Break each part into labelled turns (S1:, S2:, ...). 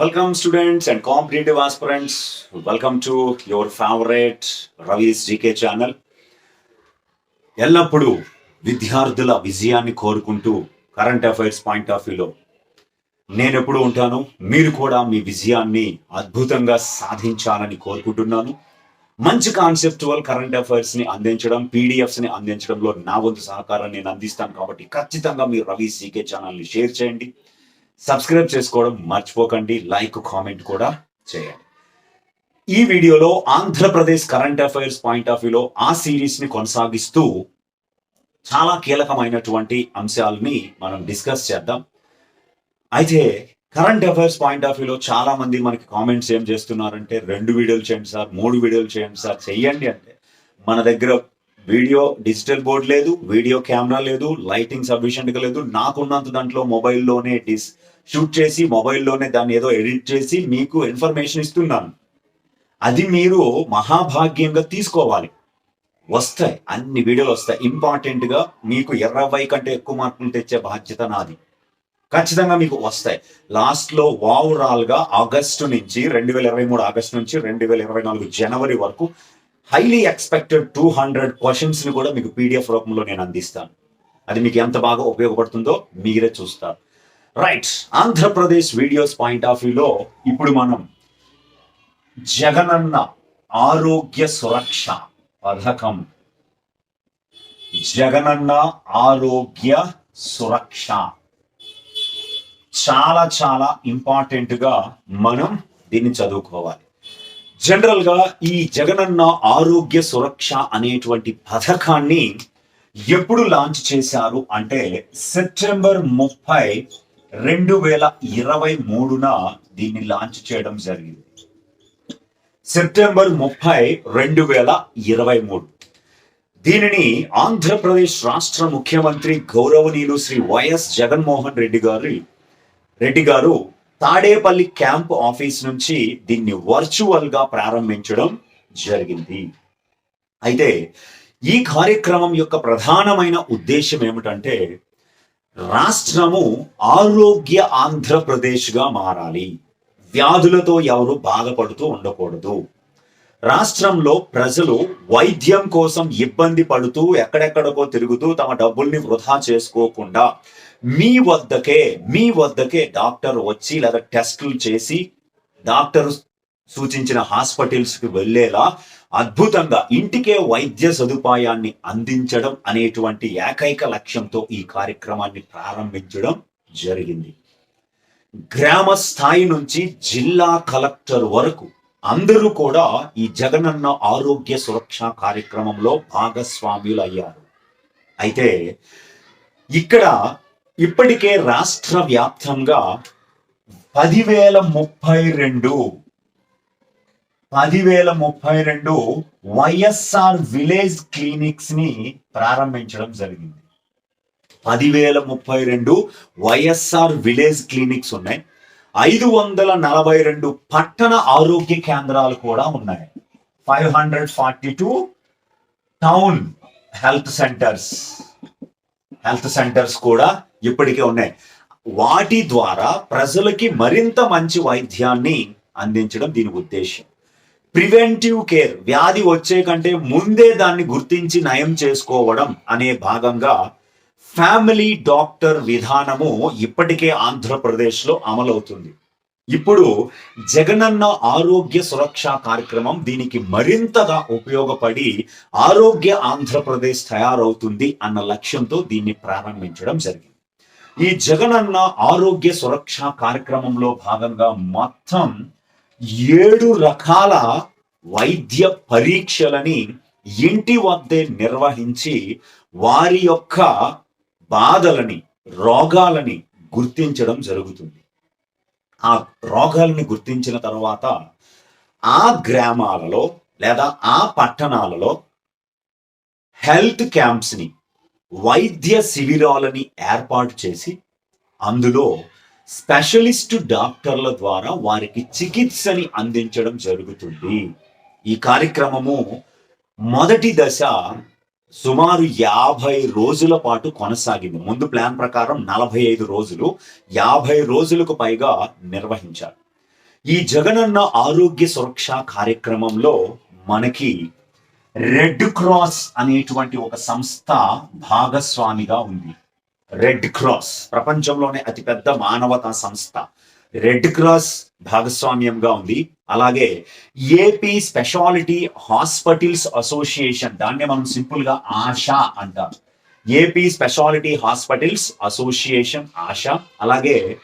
S1: Welcome, students and competitive aspirants. Welcome to your favorite Ravi's GK channel ఎల్లప్పుడూ విద్యార్థుల విజయాన్ని కోరుకుంటూ కరెంట్ అఫైర్స్ పాయింట్ ఆఫ్ వ్యూలో నేను ఎప్పుడు ఉంటాను. మీరు కూడా మీ విజయాన్ని అద్భుతంగా సాధించాలని కోరుకుంటున్నాను. మంచి కాన్సెప్టువల్ కరెంట్ అఫైర్స్ని అందించడం పీడిఎఫ్స్ని అందించడంలో నా వంతు సహకారాన్ని నేను అందిస్తాను కాబట్టి ఖచ్చితంగా మీరు రవీస్ జీకే ఛానల్ని షేర్ చేయండి. సబ్స్క్రైబ్ చేసుకోవడం మర్చిపోకండి లైక్ కామెంట్ కూడా చేయండి. ఈ వీడియోలో Andhra Pradesh current affairs point of వ్యూలో ఆ సిరీస్ని కొనసాగిస్తూ చాలా కీలకమైనటువంటి అంశాలని మనం డిస్కస్ చేద్దాం. అయితే కరెంట్ అఫైర్స్ పాయింట్ ఆఫ్ వ్యూలో చాలా మంది మనకి కామెంట్స్ ఏం చేస్తున్నారంటే రెండు వీడియోలు చేయండి సార్ మూడు వీడియోలు చేయండి సార్ చెయ్యండి అంటే మన దగ్గర వీడియో డిజిటల్ బోర్డ్ లేదు వీడియో కెమెరా లేదు లైటింగ్ సఫిషియెంట్గా లేదు. నాకున్నంత దాంట్లో మొబైల్లోనే డిస్ షూట్ చేసి మొబైల్లోనే దాన్ని ఏదో ఎడిట్ చేసి మీకు ఇన్ఫర్మేషన్ ఇస్తున్నాను. అది మీరు మహాభాగ్యంగా తీసుకోవాలి. వస్తాయి అన్ని వీడియోలు వస్తాయి. ఇంపార్టెంట్గా మీకు ఇరవై కంటే ఎక్కువ మార్కులు తెచ్చే బాధ్యత నాది. ఖచ్చితంగా మీకు వస్తాయి. లాస్ట్లో ఓవరాల్గా ఆగస్టు నుంచి రెండు వేల ఇరవై మూడు ఆగస్టు నుంచి రెండు వేల ఇరవై నాలుగు జనవరి వరకు హైలీ ఎక్స్పెక్టెడ్ టూ హండ్రెడ్ క్వశ్చన్స్ని కూడా మీకు పీడిఎఫ్ రూపంలో నేను అందిస్తాను. అది మీకు ఎంత బాగా ఉపయోగపడుతుందో మీరే చూస్తారు. Right Andhra Pradesh videos point of వ్యూలో ఇప్పుడు మనం జగనన్న ఆరోగ్య సురక్ష పథకం. జగనన్న ఆరోగ్య సురక్ష. చాలా చాలా ఇంపార్టెంట్గా మనం దీన్ని చదువుకోవాలి. జనరల్గా ఈ జగనన్న ఆరోగ్య సురక్ష అనేటువంటి పథకాన్ని ఎప్పుడు లాంచ్ చేశారు అంటే సెప్టెంబర్ ముప్పై రెండు వేల ఇరవై మూడున దీన్ని లాంచ్ చేయడం జరిగింది. సెప్టెంబర్ ముప్పై రెండు వేల ఇరవై మూడు. దీనిని ఆంధ్రప్రదేశ్ రాష్ట్ర ముఖ్యమంత్రి గౌరవనీయులు శ్రీ వైఎస్ జగన్మోహన్ రెడ్డి గారి రెడ్డి గారు తాడేపల్లి క్యాంప్ ఆఫీస్ నుంచి దీన్ని వర్చువల్గా ప్రారంభించడం జరిగింది. అయితే ఈ కార్యక్రమం యొక్క ప్రధానమైన ఉద్దేశం ఏమిటంటే రాష్ట్రము ఆరోగ్య ఆంధ్రప్రదేశ్గా మారాలి. వ్యాధులతో ఎవరు బాధపడుతూ ఉండకూడదు. రాష్ట్రంలో ప్రజలు వైద్యం కోసం ఇబ్బంది పడుతూ ఎక్కడెక్కడికో తిరుగుతూ తమ డబ్బుల్ని వృధా చేసుకోకుండా మీ వద్దకే మీ వద్దకే డాక్టర్ వచ్చి లేదా టెస్టులు చేసి డాక్టర్ సూచించిన హాస్పిటల్స్కి వెళ్ళేలా అద్భుతంగా ఇంటికే వైద్య సదుపాయాన్ని అందించడం అనేటువంటి ఏకైక లక్ష్యంతో ఈ కార్యక్రమాన్ని ప్రారంభించడం జరిగింది. గ్రామ స్థాయి నుంచి జిల్లా కలెక్టర్ వరకు అందరూ కూడా ఈ జగనన్న ఆరోగ్య సురక్ష కార్యక్రమంలో భాగస్వాములు అయ్యారు అయితే ఇక్కడ ఇప్పటికే రాష్ట్ర వ్యాప్తంగా పదివేల ముప్పై రెండు పదివేల ముప్పై రెండు వైఎస్ఆర్ విలేజ్ క్లినిక్స్ని ప్రారంభించడం జరిగింది. పదివేల ముప్పై రెండు వైఎస్ఆర్ విలేజ్ క్లినిక్స్ ఉన్నాయి. ఐదు వందల నలభై రెండు పట్టణ ఆరోగ్య కేంద్రాలు కూడా ఉన్నాయి. Five hundred forty two town health centres. Health centres కూడా ఇప్పటికే ఉన్నాయి. వాటి ద్వారా ప్రజలకి మరింత మంచి వైద్యాన్ని అందించడం దీని ఉద్దేశం. ప్రివెంటివ్ కేర్ వ్యాధి వచ్చే కంటే ముందే దాన్ని గుర్తించి నయం చేసుకోవడం అనే భాగంగా ఫ్యామిలీ డాక్టర్ విధానము ఇప్పటికే ఆంధ్రప్రదేశ్లో అమలవుతుంది. ఇప్పుడు జగనన్న ఆరోగ్య సురక్ష కార్యక్రమం దీనికి మరింతగా ఉపయోగపడి ఆరోగ్య ఆంధ్రప్రదేశ్ తయారవుతుంది అన్న లక్ష్యంతో దీన్ని ప్రారంభించడం జరిగింది. ఈ జగనన్న ఆరోగ్య సురక్ష కార్యక్రమంలో భాగంగా మొత్తం ఏడు రకాల వైద్య పరీక్షలని ఇంటి వద్దే నిర్వహించి వారి యొక్క బాధలని రోగాలని గుర్తించడం జరుగుతుంది. ఆ రోగాలని గుర్తించిన తర్వాత ఆ గ్రామాలలో లేదా ఆ పట్టణాలలో హెల్త్ క్యాంప్స్ని వైద్య శిబిరాలని ఏర్పాటు చేసి అందులో స్పెషలిస్ట్ డాక్టర్ల ద్వారా వారికి చికిత్సని అందించడం జరుగుతుంది. ఈ కార్యక్రమము మొదటి దశ సుమారు యాభై రోజుల పాటు కొనసాగింది. ముందు ప్లాన్ ప్రకారం నలభై ఐదు రోజులు యాభై రోజులకు పైగా నిర్వహించారు. ఈ జగనన్న ఆరోగ్య సురక్ష కార్యక్రమంలో మనకి రెడ్ క్రాస్ అనేటువంటి ఒక సంస్థ భాగస్వామిగా ఉంది. రెడ్ క్రాస్ ప్రపంచంలోనే అతిపెద్ద మానవతా సంస్థ. రెడ్ క్రాస్ భాగస్వామ్యంగా ఉంది. అలాగే ఏపీ స్పెషాలిటీ హాస్పిటల్స్ అసోసియేషన్ దాన్నే మనం సింపుల్గా ఆశా అంటాం. AP speciality hospitals association ASHA. అలాగే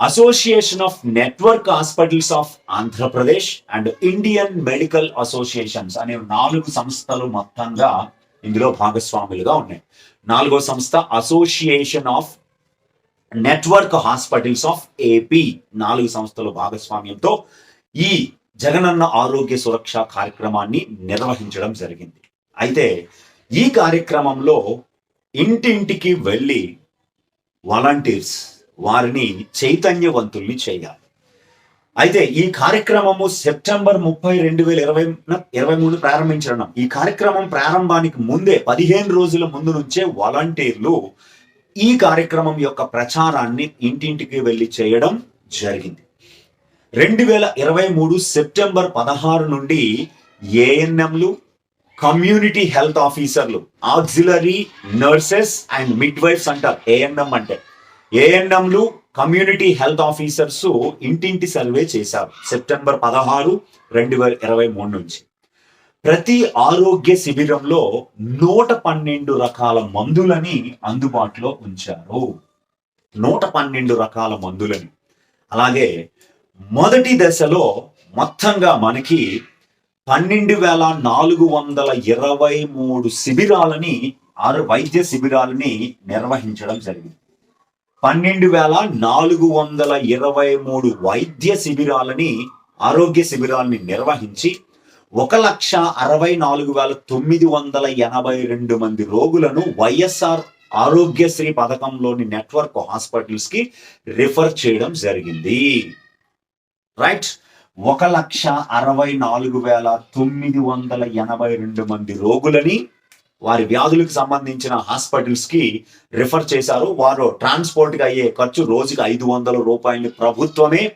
S1: association of network hospitals of Andhra Pradesh and Indian medical associations అనే నాలుగు సంస్థలు మొత్తంగా ఇందులో భాగస్వాములుగా ఉన్నాయి. నాలుగో సంస్థ association of network hospitals of AP నాలుగు సంస్థల భాగస్వామ్యంతో ఈ జగనన్న ఆరోగ్య సురక్ష కార్యక్రమాన్ని నిర్వహించడం జరిగింది. అయితే ఈ కార్యక్రమంలో ఇంటింటికి వెళ్ళి వాలంటీర్స్ వారిని చైతన్యవంతుల్ని చేయాలి. అయితే ఈ కార్యక్రమము సెప్టెంబర్ ముప్పై రెండు వేల ఇరవై ఇరవై మూడు ప్రారంభించడం. ఈ కార్యక్రమం ప్రారంభానికి ముందే పదిహేను రోజుల ముందు నుంచే వాలంటీర్లు ఈ కార్యక్రమం యొక్క ప్రచారాన్ని ఇంటింటికి వెళ్ళి చేయడం జరిగింది. రెండు వేల ఇరవై మూడు సెప్టెంబర్ పదహారు నుండి ఏఎన్ఎంలు కమ్యూనిటీ హెల్త్ ఆఫీసర్లు auxiliary nurses and midwives అంటారు ఏఎన్ఎం అంటే. ఏఎన్ఎంలు కమ్యూనిటీ హెల్త్ ఆఫీసర్స్ ఇంటింటి సర్వే చేశారు సెప్టెంబర్ పదహారు రెండు వేల ఇరవై మూడు నుంచి. ప్రతి ఆరోగ్య శిబిరంలో నూట పన్నెండు రకాల మందులని అందుబాటులో ఉంచారు. నూట పన్నెండు రకాల మందులని. అలాగే మొదటి దశలో మొత్తంగా మనకి పన్నెండు వేల నాలుగు వందల ఇరవై మూడు శిబిరాలని ఆరు వైద్య శిబిరాలని నిర్వహించడం జరిగింది. పన్నెండు వేల నాలుగు వందల ఇరవై మూడు వైద్య శిబిరాలని ఆరోగ్య శిబిరాలని నిర్వహించి ఒక లక్ష అరవై నాలుగు వేల తొమ్మిది వందల ఎనభై రెండు మంది రోగులను వైఎస్ఆర్ ఆరోగ్యశ్రీ పథకంలోని నెట్వర్క్ హాస్పిటల్స్కి రిఫర్ చేయడం జరిగింది. రైట్. ఒక లక్ష అరవై నాలుగు వేల తొమ్మిది వందల ఎనభై రెండు మంది రోగులని వారి వ్యాధులకు సంబంధించిన హాస్పిటల్స్కి రిఫర్ చేశారు. వారు ట్రాన్స్పోర్ట్కి అయ్యే ఖర్చు రోజుకి ఐదు వందల రూపాయలు. ప్రభుత్వమే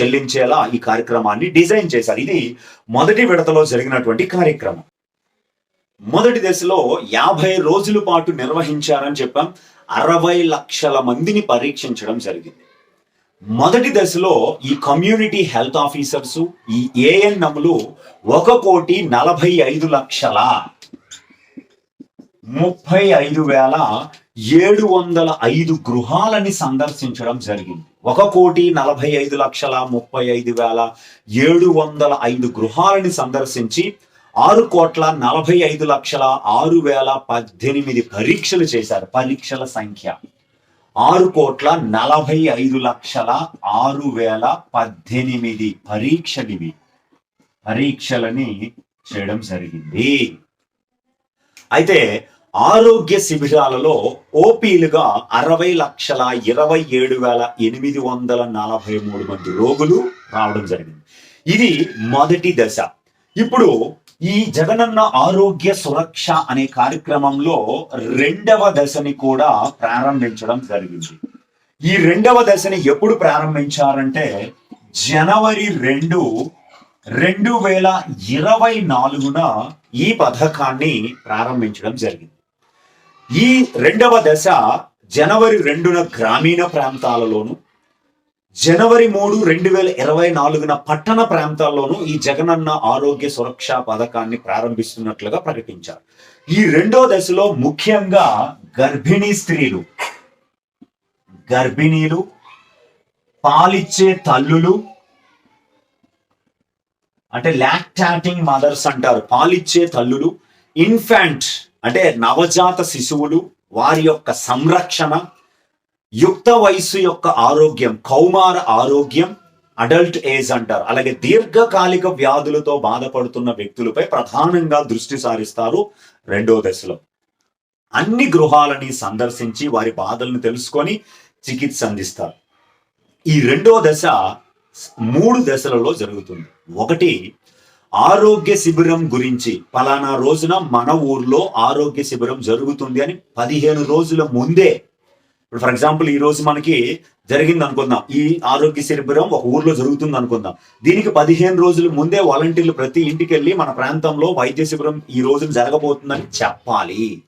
S1: చెల్లించేలా ఈ కార్యక్రమాన్ని డిజైన్ చేశారు. ఇది మొదటి విడతలో జరిగినటువంటి కార్యక్రమం. మొదటి దశలో యాభై రోజుల పాటు నిర్వహించారని చెప్పాం. అరవై లక్షల మందిని పరీక్షించడం జరిగింది. మొదటి దశలో ఈ కమ్యూనిటీ హెల్త్ ఆఫీసర్స్ ఈ ఏఎన్ఎంలు ఒక కోటి నలభై ఐదు లక్షల ముప్పై ఐదు వేల ఏడు వందల ఐదు గృహాలని సందర్శించడం జరిగింది. ఒక కోటి నలభై ఐదు లక్షల ముప్పై ఐదు వేల ఏడు వందల ఐదు గృహాలని సందర్శించి ఆరు కోట్ల నలభై ఐదు లక్షల ఆరు వేల పద్దెనిమిది పరీక్షలు చేశారు. పరీక్షల సంఖ్య. ఆరు కోట్ల నలభై ఐదు లక్షల ఆరు వేల పద్దెనిమిది పరీక్షలివి. పరీక్షలని చేయడం జరిగింది. అయితే ఆరోగ్య శిబిరాలలో ఓపీలుగా అరవై లక్షల ఇరవై ఏడు వేల ఎనిమిది వందల నలభై మూడు మంది రోగులు రావడం జరిగింది. ఇది మొదటి దశ. ఇప్పుడు ఈ జగనన్న ఆరోగ్య సురక్ష అనే కార్యక్రమంలో రెండవ దశని కూడా ప్రారంభించడం జరిగింది. ఈ రెండవ దశని ఎప్పుడు ప్రారంభించారంటే జనవరి రెండు రెండు వేల ఇరవై నాలుగున ఈ పథకాన్ని ప్రారంభించడం జరిగింది. ఈ రెండవ దశ జనవరి రెండున గ్రామీణ ప్రాంతాలలోను జనవరి మూడు రెండు వేల ఇరవై నాలుగున పట్టణ ప్రాంతాల్లోనూ ఈ జగనన్న ఆరోగ్య సురక్ష పథకాన్ని ప్రారంభిస్తున్నట్లుగా ప్రకటించారు. ఈ రెండో దశలో ముఖ్యంగా గర్భిణీ స్త్రీలు గర్భిణీలు పాలిచ్చే తల్లులు అంటే లాక్టాటింగ్ మదర్స్ అంటారు పాలిచ్చే తల్లులు ఇన్ఫాంట్ అంటే నవజాత శిశువులు వారి యొక్క సంరక్షణ యుక్త వయస్సు యొక్క ఆరోగ్యం కౌమార ఆరోగ్యం అడల్ట్ ఏజ్ అంటారు. అలాగే దీర్ఘకాలిక వ్యాధులతో బాధపడుతున్న వ్యక్తులపై ప్రధానంగా దృష్టి సారిస్తారు రెండో దశలో. అన్ని గృహాలని సందర్శించి వారి బాధలను తెలుసుకొని చికిత్స అందిస్తారు. ఈ రెండో దశ మూడు దశలలో జరుగుతుంది. ఒకటి ఆరోగ్య శిబిరం గురించి. పలానా రోజున మన ఊర్లో ఆరోగ్య శిబిరం జరుగుతుంది అని పదిహేను రోజుల ముందే. ఇప్పుడు ఫర్ ఎగ్జాంపుల్ ఈ రోజు మనకి జరిగింది అనుకుందాం. ఈ ఆరోగ్య శిబిరం ఒక ఊర్లో జరుగుతుంది అనుకుందాం. దీనికి పదిహేను రోజుల ముందే వాలంటీర్లు ప్రతి ఇంటికి వెళ్ళి మన ప్రాంతంలో వైద్య శిబిరం ఈ రోజున జరగబోతుందని చెప్పాలి.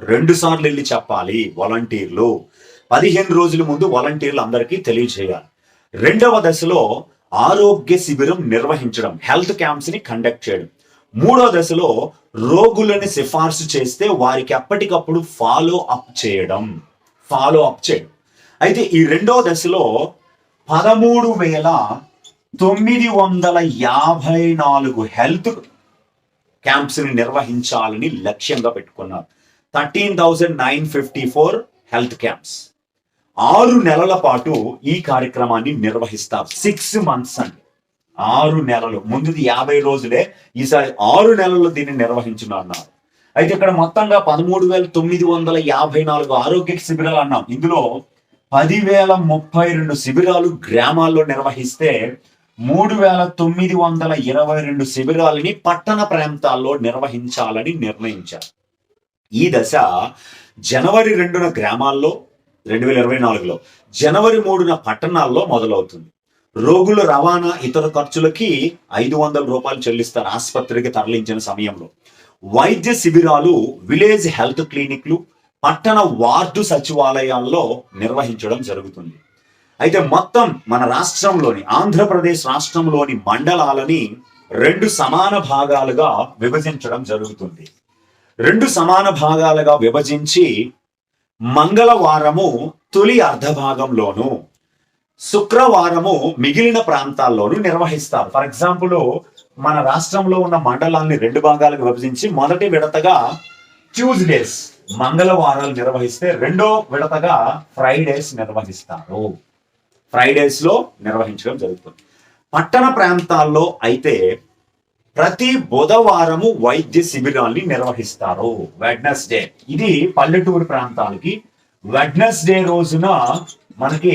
S1: రెండు సార్లు వెళ్ళి చెప్పాలి వాలంటీర్లు. పదిహేను రోజుల ముందు వాలంటీర్లు అందరికీ తెలియజేయాలి. రెండవ దశలో ఆరోగ్య శిబిరం నిర్వహించడం హెల్త్ క్యాంప్స్ని కండక్ట్ చేయడం. మూడో దశలో రోగులను సిఫార్సు చేస్తే వారికి ఎప్పటికప్పుడు ఫాలో అప్ చేయడం. ఫాలో అప్ చేయడం. అయితే ఈ రెండో దశలో పదమూడు వేల తొమ్మిది వందల యాభై నాలుగు హెల్త్ క్యాంప్స్ని నిర్వహించాలని లక్ష్యంగా పెట్టుకున్నారు. Thirteen thousand nine fifty four health camps. ఆరు నెలల పాటు ఈ కార్యక్రమాన్ని నిర్వహిస్తారు సిక్స్ మంత్స్ అండి ఆరు నెలలు. ముందుది యాభై రోజులే. ఈసారి ఆరు నెలలు దీన్ని నిర్వహించున్నారు అయితే ఇక్కడ మొత్తంగా పదమూడు వేల తొమ్మిది వందల యాభై నాలుగు ఆరోగ్య శిబిరాలు అన్నాం. ఇందులో పదివేల ముప్పై రెండు శిబిరాలు గ్రామాల్లో నిర్వహిస్తే మూడు వేల తొమ్మిది వందల ఇరవై రెండు శిబిరాలని పట్టణ ప్రాంతాల్లో నిర్వహించాలని నిర్ణయించారు. ఈ దశ జనవరి రెండున గ్రామాల్లో రెండు వేల ఇరవై నాలుగులో. జనవరి మూడున పట్టణాల్లో మొదలవుతుంది. రోగుల రవాణా ఇతర ఖర్చులకి ఐదు వందల రూపాయలు చెల్లిస్తారు ఆసుపత్రికి తరలించిన సమయంలో. వైద్య శిబిరాలు విలేజ్ హెల్త్ క్లినిక్లు పట్టణ వార్డు సచివాలయాల్లో నిర్వహించడం జరుగుతుంది. అయితే మొత్తం మన రాష్ట్రంలోని ఆంధ్రప్రదేశ్ రాష్ట్రంలోని మండలాలని రెండు సమాన భాగాలుగా విభజించడం జరుగుతుంది. రెండు సమాన భాగాలుగా విభజించి మంగళవారము తొలి అర్ధభాగంలోను శుక్రవారము మిగిలిన ప్రాంతాల్లోనూ నిర్వహిస్తారు. ఫర్ ఎగ్జాంపుల్ మన రాష్ట్రంలో ఉన్న మండలాన్ని రెండు భాగాలకు విభజించి మొదటి విడతగా ట్యూస్డేస్ మంగళవారాలు నిర్వహిస్తే రెండో విడతగా ఫ్రైడేస్ నిర్వహిస్తారు. ఫ్రైడేస్లో నిర్వహించడం జరుగుతుంది. పట్టణ ప్రాంతాల్లో అయితే ప్రతి బుధవారము వైద్య శిబిరాల్ని నిర్వహిస్తారు. వెడ్నెస్డే ఇది పల్లెటూరు ప్రాంతాలకి. వెడ్నెస్డే రోజున మనకి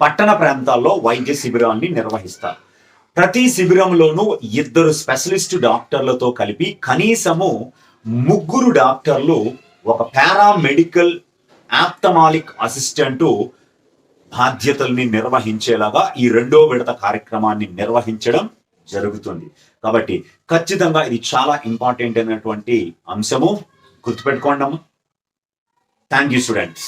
S1: పట్టణ ప్రాంతాల్లో వైద్య శిబిరాల్ని నిర్వహిస్తారు. ప్రతి శిబిరంలోనూ ఇద్దరు స్పెషలిస్ట్ డాక్టర్లతో కలిపి కనీసము ముగ్గురు డాక్టర్లు ఒక పారామెడికల్ ఆప్తమాలిక్ అసిస్టెంట్ బాధ్యతల్ని నిర్వహించేలాగా ఈ రెండో విడత కార్యక్రమాన్ని నిర్వహించడం జరుగుతుంది. కాబట్టి ఖచ్చితంగా ఇది చాలా ఇంపార్టెంట్ అయినటువంటి అంశము. గుర్తుపెట్టుకోండి థ్యాంక్ యూ స్టూడెంట్స్